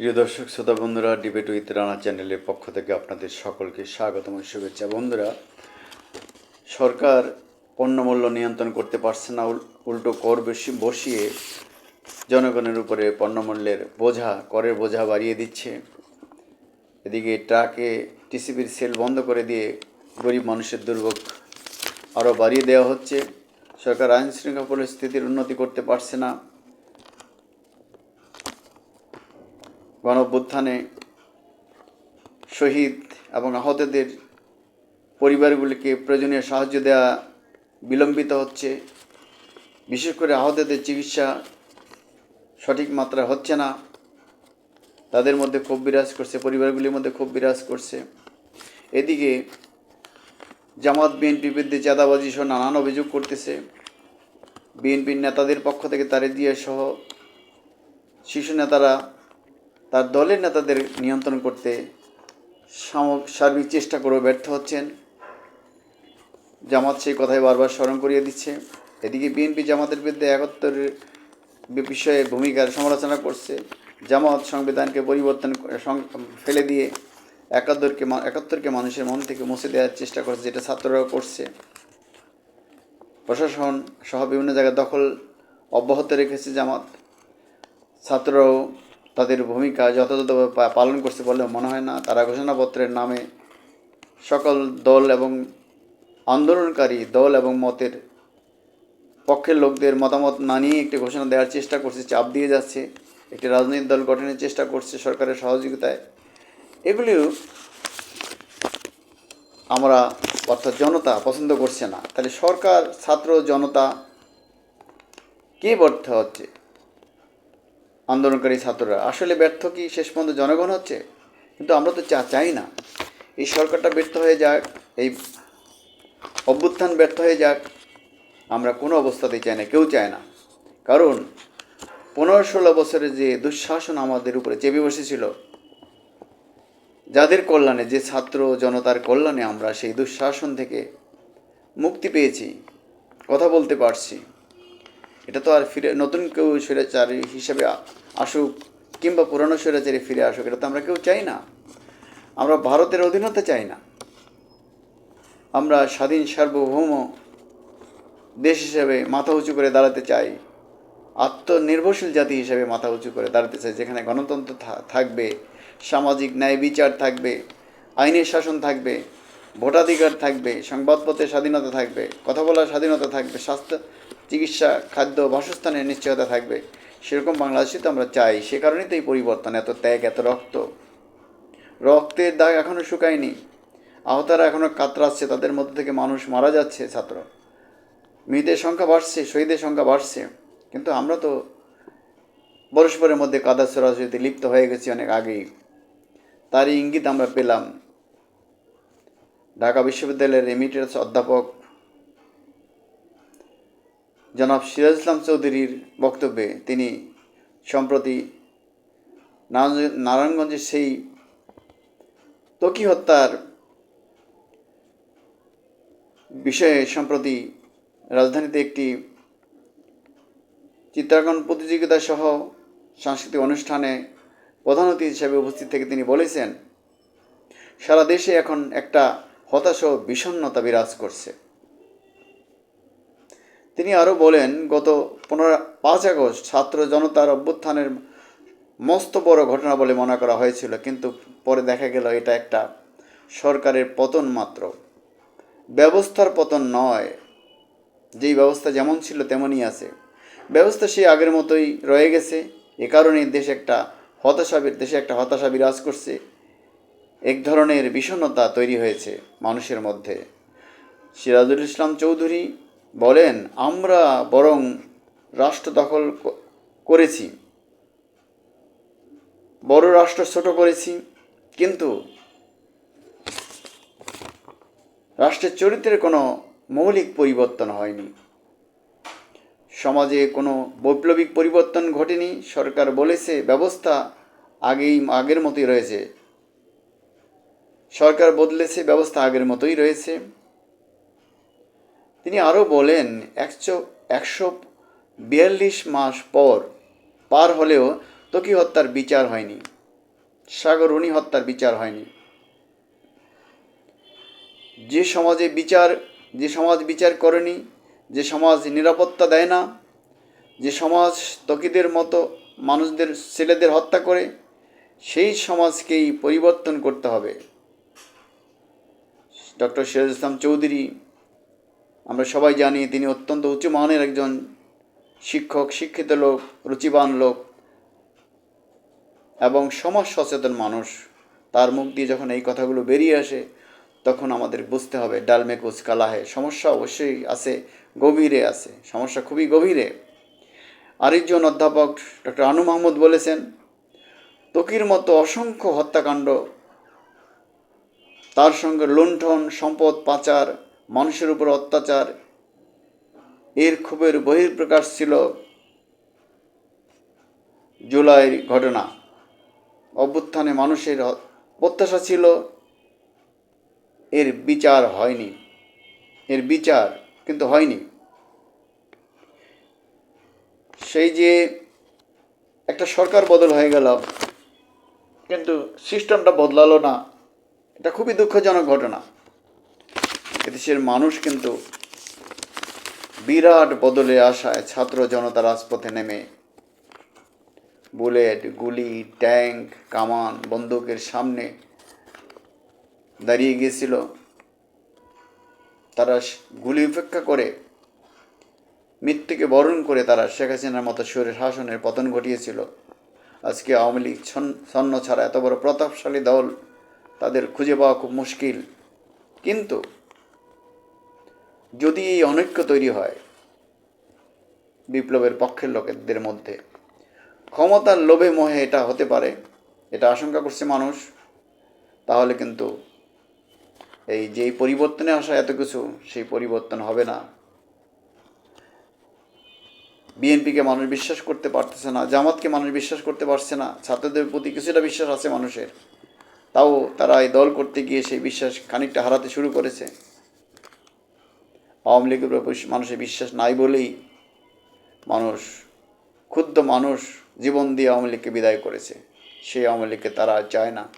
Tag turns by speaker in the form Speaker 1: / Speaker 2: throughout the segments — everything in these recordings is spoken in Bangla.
Speaker 1: প্রিয় দর্শক, শ্রোতা বন্ধুরা ডিবেট উইথ রানা চ্যানেলের পক্ষ থেকে আপনাদের সকলকে স্বাগতম শুভেচ্ছা। বন্ধুরা, সরকার পণ্যমূল্য নিয়ন্ত্রণ করতে পারছে না, উল- উল্টো কর বেশি বসিয়ে জনগণের উপরে পণ্যমূল্যের বোঝা, করের বোঝা বাড়িয়ে দিচ্ছে। এদিকে ট্রাকে টিসিবির সেল বন্ধ করে দিয়ে গরিব মানুষের দুর্ভোগ আরও বাড়িয়ে দেওয়া হচ্ছে। সরকার আইন শৃঙ্খলা পরিস্থিতির উন্নতি করতে পারছে না। গণঅভ্যুত্থানে শহীদ এবং আহতদের পরিবারগুলিকে প্রয়োজনীয় সাহায্য দেওয়া বিলম্বিত হচ্ছে। বিশেষ করে আহতদের চিকিৎসা সঠিক মাত্রা হচ্ছে না। তাদের মধ্যে ক্ষোভ বিরাজ করছে, পরিবারগুলির মধ্যে ক্ষোভ বিরাজ করছে। এদিকে জামাত, বিএনপি বিরুদ্ধে চাঁদাবাজি সহ নানান অভিযোগ করতেছে। বিএনপির নেতাদের পক্ষ থেকে তারেক দিয়ে সহ শিশু নেতারা তার দলের নেতাদের নিয়ন্ত্রণ করতে সার্বিক চেষ্টা করেও ব্যর্থ হচ্ছেন। জামাত সেই কথাই বারবার স্মরণ করিয়ে দিচ্ছে। এদিকে বিএনপি জামাতের বিরুদ্ধে একত্তরের বিষয়ে ভূমিকার সমালোচনা করছে। জামাত সংবিধানকে পরিবর্তন ফেলে দিয়ে একাত্তরকে একাত্তরকে মানুষের মন থেকে মুছে দেওয়ার চেষ্টা করছে যেটা ছাত্ররাও করছে। প্রশাসন সহ বিভিন্ন জায়গায় দখল অব্যাহত রেখেছে জামাত। ছাত্ররাও তাদের ভূমিকা যথাযথভাবে পালন করছে বলে মনে হয় না। তারা ঘোষণাপত্রের নামে সকল দল এবং আন্দোলনকারী দল এবং মতের পক্ষের লোকদের মতামত না নিয়ে একটি ঘোষণা দেওয়ার চেষ্টা করছে, চাপ দিয়ে যাচ্ছে। একটি রাজনৈতিক দল গঠনের চেষ্টা করছে সরকারের সহযোগিতায়। এগুলিও আমরা, অর্থাৎ জনতা, পছন্দ করছে না। তাহলে সরকার, ছাত্র, জনতা কে ব্যর্থ হচ্ছে? আন্দোলনকারী ছাত্ররা। আসলে ব্যর্থ কি শেষ পর্যন্ত জনগণ হচ্ছে? কিন্তু আমরা তো চা চাই না। এই সরকারটা ব্যর্থ হয়ে যাক, এই অভ্যুত্থান ব্যর্থ হয়ে যাক, আমরা কোনো অবস্থাতেই চাই না, কেউ চায় না। কারণ পনেরো ষোলো বছরের যে দুঃশাসন আমাদের উপরে চেপে বসেছিল, যাদের কল্যাণে, যে ছাত্র জনতার কল্যাণে আমরা সেই দুঃশাসন থেকে মুক্তি পেয়েছি, কথা বলতে পারছি। এটা তো আর ফিরে, নতুন কেউ স্বৈরাচারী হিসেবে আসুক কিংবা পুরনো স্বৈরাচারী ফিরে আসুক, এটা তো আমরা কেউ চাই না। আমরা ভারতের অধীনতা চাই না। আমরা স্বাধীন, সার্বভৌম দেশ হিসেবে মাথা উঁচু করে দাঁড়াতে চাই। আত্মনির্ভরশীল জাতি হিসেবে মাথা উঁচু করে দাঁড়াতে চাই, যেখানে গণতন্ত্র থাকবে, সামাজিক ন্যায় বিচার থাকবে, আইনের শাসন থাকবে, ভোটাধিকার থাকবে, সংবাদপত্রের স্বাধীনতা থাকবে, কথা বলার স্বাধীনতা থাকবে, স্বাস্থ্য চিকিৎসা, খাদ্য, বাসস্থানের নিশ্চয়তা থাকবে। সেরকম বাংলাদেশে তো আমরা চাই। সে কারণেই তো এই পরিবর্তন, এত ত্যাগ, এত রক্ত। রক্তের দাগ এখনও শুকায়নি। আহতারা এখনও কাতরাচ্ছে, তাদের মধ্যে থেকে মানুষ মারা যাচ্ছে, ছাত্র। মৃতের সংখ্যা বাড়ছে, শহীদের সংখ্যা বাড়ছে। কিন্তু আমরা তো পরস্পরের মধ্যে কাদা সরাসরিতে লিপ্ত হয়ে গেছি অনেক আগেই। তারই ইঙ্গিত আমরা পেলাম। ঢাকা বিশ্ববিদ্যালয়ের এমিটেন্স অধ্যাপক জনাব সিরাজ ইসলাম চৌধুরীর বক্তব্যে তিনি সম্প্রতি নারায়ণ- নারায়ণগঞ্জের সেই তকি হত্যার বিষয়ে সম্প্রতি রাজধানীতে একটি চিত্রাঙ্কন প্রতিযোগিতা সহ সাংস্কৃতিক অনুষ্ঠানে প্রধান অতিথি হিসেবে উপস্থিত থেকে তিনি বলেছেন, সারা দেশে এখন একটা হতাশ ও বিষণ্ণতা বিরাজ করছে। তিনি আরও বলেন, গত পনেরো, পাঁচ আগস্ট ছাত্র জনতার অভ্যুত্থানের মস্ত বড় ঘটনা বলে মনে করা হয়েছিল, কিন্তু পরে দেখা গেল এটা একটা সরকারের পতন মাত্র। ব্যবস্থার পতন নয়, যেই ব্যবস্থা যেমন ছিল তেমনই আছে। ব্যবস্থা সেই আগের মতোই রয়ে গেছে। এ কারণেই দেশে একটা হতাশা দেশে একটা হতাশা বিরাজ করছে। এক ধরনের বিষণ্ণতা তৈরি হয়েছে মানুষের মধ্যে। সিরাজুল ইসলাম চৌধুরী বলেন, আমরা বরং রাষ্ট্র দখল করেছি। বড় রাষ্ট্র ছোট করেছি, কিন্তু রাষ্ট্রের চরিত্রের কোনো মৌলিক পরিবর্তন হয়নি। সমাজে কোনো বৈপ্লবিক পরিবর্তন ঘটেনি। সরকার বলেছে, ব্যবস্থা আগেই, আগের মতোই রয়েছে। সরকার বদলেছে, ব্যবস্থা আগের মতোই রয়েছে। তিনি আরও বলেন, একশো একশো বিয়াল্লিশ মাস পর পার হলেও তকি হত্যার বিচার হয়নি। সাগরণী হত্যার বিচার হয়নি। যে সমাজে বিচার, যে সমাজ বিচার করেনি, যে সমাজ নিরাপত্তা দেয় না, যে সমাজ তকিদের মতো মানুষদের, ছেলেদের হত্যা করে, সেই সমাজকেই পরিবর্তন করতে হবে। ডক্টর সিরাজ ইসলাম চৌধুরী আমরা সবাই জানি তিনি অত্যন্ত উচ্চ মানের একজন শিক্ষক, শিক্ষিত লোক, রুচিবান লোক এবং সমাজ সচেতন মানুষ। তার মুখ দিয়ে যখন এই কথাগুলো বেরিয়ে আসে, তখন আমাদের বুঝতে হবে ডালমে কুচ কালাহে সমস্যা অবশ্যই আছে, গভীরে আছে। সমস্যা খুবই গভীরে। আরেকজন অধ্যাপক ডক্টর আনু মাহমুদ বলেছেন তকির মতো অসংখ্য হত্যাকাণ্ড, তার সঙ্গে লুণ্ঠন, সম্পদ পাচার মানুষের উপর অত্যাচার। এর ক্ষোভের বহির্প্রকাশ ছিল জুলাইয়ের ঘটনা। অভ্যুত্থানে মানুষের প্রত্যাশা ছিল, এর বিচার হয়নি। এর বিচার কিন্তু হয়নি। সেই যে একটা সরকার বদল হয়ে গেল, কিন্তু সিস্টেমটা বদলালো না। এটা খুবই দুঃখজনক ঘটনা। এদেশের মানুষ কিন্তু বিরাট বদলে আসায় ছাত্র জনতা রাজপথে নেমে। বুলেট, গুলি, ট্যাঙ্ক, কামান, বন্দুকের সামনে দাঁড়িয়ে গিয়েছিল। তারা গুলি উপেক্ষা করে মৃত্যুকে বরণ করে তারা শেখ হাসিনার মতো সুরের শাসনের পতন ঘটিয়েছিল। আজকে আওয়ামী লীগ ছন- ছন্ন ছাড়া এত বড় প্রতাপশালী দল তাদের খুঁজে পাওয়া খুব মুশকিল। কিন্তু যদি এই অনৈক্য তৈরি হয় বিপ্লবের পক্ষের লোকেদের মধ্যে, ক্ষমতার লোভে মোহে এটা হতে পারে, এটা আশঙ্কা করছে মানুষ, তাহলে কিন্তু এই যেই পরিবর্তনে আসা এত কিছু, সেই পরিবর্তন হবে না। বিএনপিকে মানুষ বিশ্বাস করতে পারতেছে না, জামাতকে মানুষ বিশ্বাস করতে পারছে না, ছাত্রদের প্রতি কিছুটা বিশ্বাস আছে মানুষের, তাও তারা এই দল করতে গিয়ে সেই বিশ্বাস খানিকটা হারাতে শুরু করেছে। আওয়ামী লীগের মানুষের বিশ্বাস নাই বলেই মানুষ ক্ষুদ্র মানুষ জীবন দিয়ে আওয়ামী লীগকে বিদায় করেছে। সেই আওয়ামী লীগকে তারা চায় না।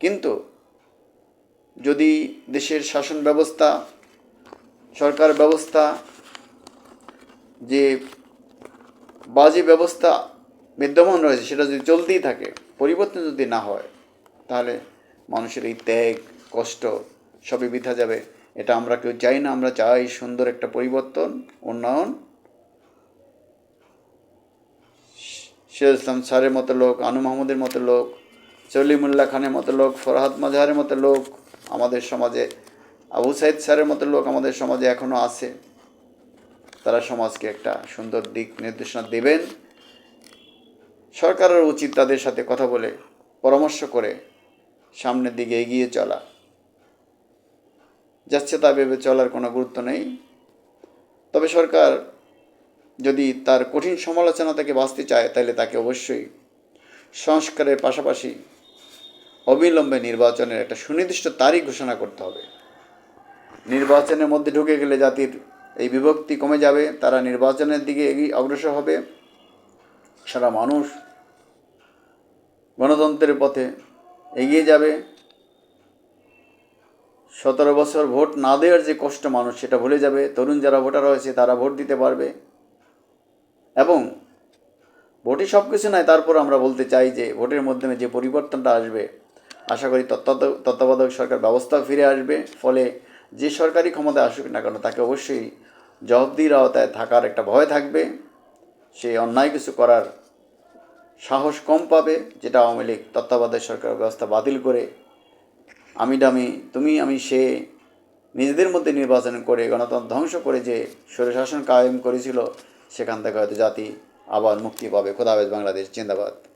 Speaker 1: কিন্তু যদি দেশের শাসন ব্যবস্থা, সরকার ব্যবস্থা, যে বাজে ব্যবস্থা বিদ্যমান রয়েছে, সেটা যদি চলতেই থাকে, পরিবর্তন যদি না হয়, তাহলে মানুষের এই ত্যাগ, কষ্ট সবই বৃথা যাবে। এটা আমরা কেউ চাই না, আমরা চাই সুন্দর একটা পরিবর্তন, উন্নয়ন। সিরাজ ইসলাম স্যারের মতো লোক, আনু মাহমুদের মতো লোক, সলিমুল্লাহ খানের মতো লোক, ফরহাদ মাজাহারের মতো লোক আমাদের সমাজে, আবু সাইদ স্যারের মতো লোক আমাদের সমাজে এখনও আছে। তারা সমাজকে একটা সুন্দর দিক নির্দেশনা দেবেন। সরকারের উচিত তাদের সাথে কথা বলে, পরামর্শ করে সামনের দিকে এগিয়ে চলা। যাচ্ছে তা ভেবে চলার কোনো গুরুত্ব নেই। তবে সরকার যদি তার কঠিন সমালোচনা থেকে বাঁচতে চায়, তাহলে তাকে অবশ্যই সংস্কারের পাশাপাশি অবিলম্বে নির্বাচনের একটা সুনির্দিষ্ট তারিখ ঘোষণা করতে হবে। নির্বাচনের মধ্যে ঢুকে গেলে জাতির এই বিভক্তি কমে যাবে, তারা নির্বাচনের দিকে এগিয়ে অগ্রসর হবে। সারা মানুষ গণতন্ত্রের পথে এগিয়ে যাবে। সতেরো বছর ভোট না দেওয়ার যে কষ্ট মানুষ, সেটা ভুলে যাবে। তরুণ যারা ভোটার রয়েছে তারা ভোট দিতে পারবে। এবং ভোটই সব কিছু নয়, তারপর আমরা বলতে চাই যে, ভোটের মাধ্যমে যে পরিবর্তনটা আসবে, আশা করি তত্ত্বাবধায়ক সরকার ব্যবস্থা ফিরে আসবে। ফলে যে সরকারি ক্ষমতা আসুক না কেন, তাকে অবশ্যই জবাবদিহির আওতায় থাকার একটা ভয় থাকবে। সে অন্যায় কিছু করার সাহস কম পাবে, যেটা আওয়ামী লীগ তত্ত্বাবধায়ক সরকার ব্যবস্থা বাতিল করে আমি ডামি তুমি, আমি সে। নিজেদের মধ্যে নির্বাচন করে, গণতন্ত্র ধ্বংস করে যে স্বৈরশাসন কায়েম করেছিল, সেখান থেকে হয়তো জাতি আবার মুক্তি পাবে। খোদাবেদ বাংলাদেশ, জিন্দাবাদ।